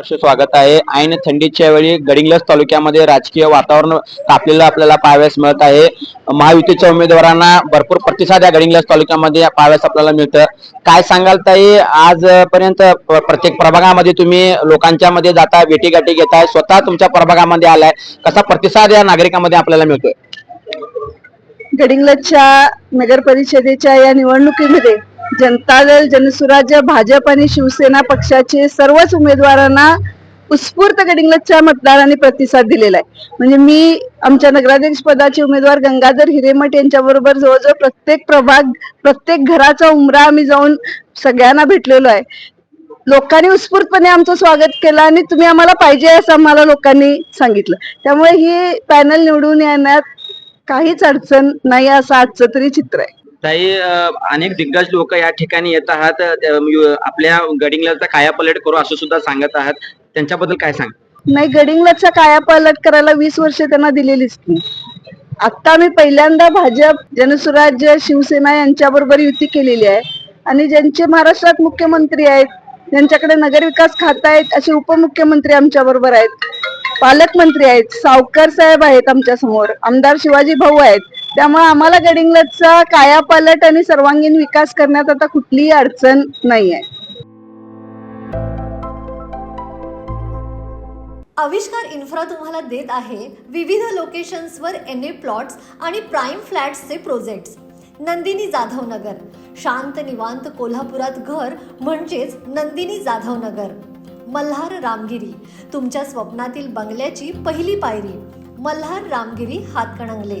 स्वागत आहे. ऐन थंडीच्या वेळी गडिंग्लज तालुक्यामध्ये राजकीय वातावरण तापलेलं आपल्याला पाहावयास मिळत आहे. महायुतीच्या उमेदवारांना भरपूर प्रतिसाद या गडिंग्लज तालुक्यामध्ये पाहावयास आपल्याला मिळतं. काय सांगाल ताई? आजपर्यंत पर्यंत प्रत्येक प्रभागामध्ये तुम्ही लोकांच्या मध्ये जाता भेटीगाठी घेताय स्वतः तुमच्या प्रभागामध्ये आलाय. कसा प्रतिसाद या नागरिकांमध्ये आपल्याला मिळतोय? गडिंग्लजच्या नगर परिषदेच्या या निवडणुकीमध्ये जनता दल जनसुराज्य भाजप आणि शिवसेना पक्षाचे सर्वच उमेदवारांना उत्स्फूर्त गडिंग्लजच्या मतदारांनी प्रतिसाद दिलेला आहे. म्हणजे मी आमच्या नगराध्यक्ष पदाचे उमेदवार गंगाधर हिरेमठ यांच्याबरोबर जवळजवळ प्रत्येक प्रभाग प्रत्येक घराचा उमरा आम्ही जाऊन सगळ्यांना भेटलेलो आहे. लोकांनी उत्स्फूर्तपणे आमचं स्वागत केलं आणि तुम्ही आम्हाला पाहिजे असं आम्हाला लोकांनी सांगितलं. त्यामुळे ही पॅनल निवडून येण्यात काहीच अडचण नाही असं आजचं तरी चित्र आहे. ताई अनेक दिग्गज लोक या ठिकाणी येत आहात. आपल्या यु- आपल्या पलट कायापलट करू असं सुद्धा सांगत आहात. त्यांच्याबद्दल काय सांग? नाही गडिंगलाचा काया पलट करायला वीस वर्ष त्यांना दिलेलीच नाही. आता मी पहिल्यांदा भाजप जनसुराज्य शिवसेना यांच्या बरोबर युती केलेली आहे. आणि ज्यांचे महाराष्ट्रात मुख्यमंत्री आहेत ज्यांच्याकडे नगरविकास खात आहेत असे उपमुख्यमंत्री आमच्या बरोबर आहेत. पालकमंत्री आहेत सावकर साहेब आहेत आमच्यासमोर आमदार शिवाजी भाऊ आहेत. त्यामुळे आम्हाला गडिंग्लजचा कायापालट आणि सर्वांगीण विकास करण्यात आता कुठलीही अडचण नाही आहे आविष्कार इन्फ्रा तुम्हाला देत आहे विविध लोकेशन्सवर एन ए प्लॉट्स आणि प्राईम फ्लॅट्सचे प्रोजेक्ट्स. नंदिनी जाधव नगर शांत निवांत कोल्हापुरात घर म्हणजेच नंदिनी जाधव नगर मल्हार रामगिरी. तुमच्या स्वप्नातील बंगल्याची पहिली पायरी. मल्हार रामगिरी हातकणंगले.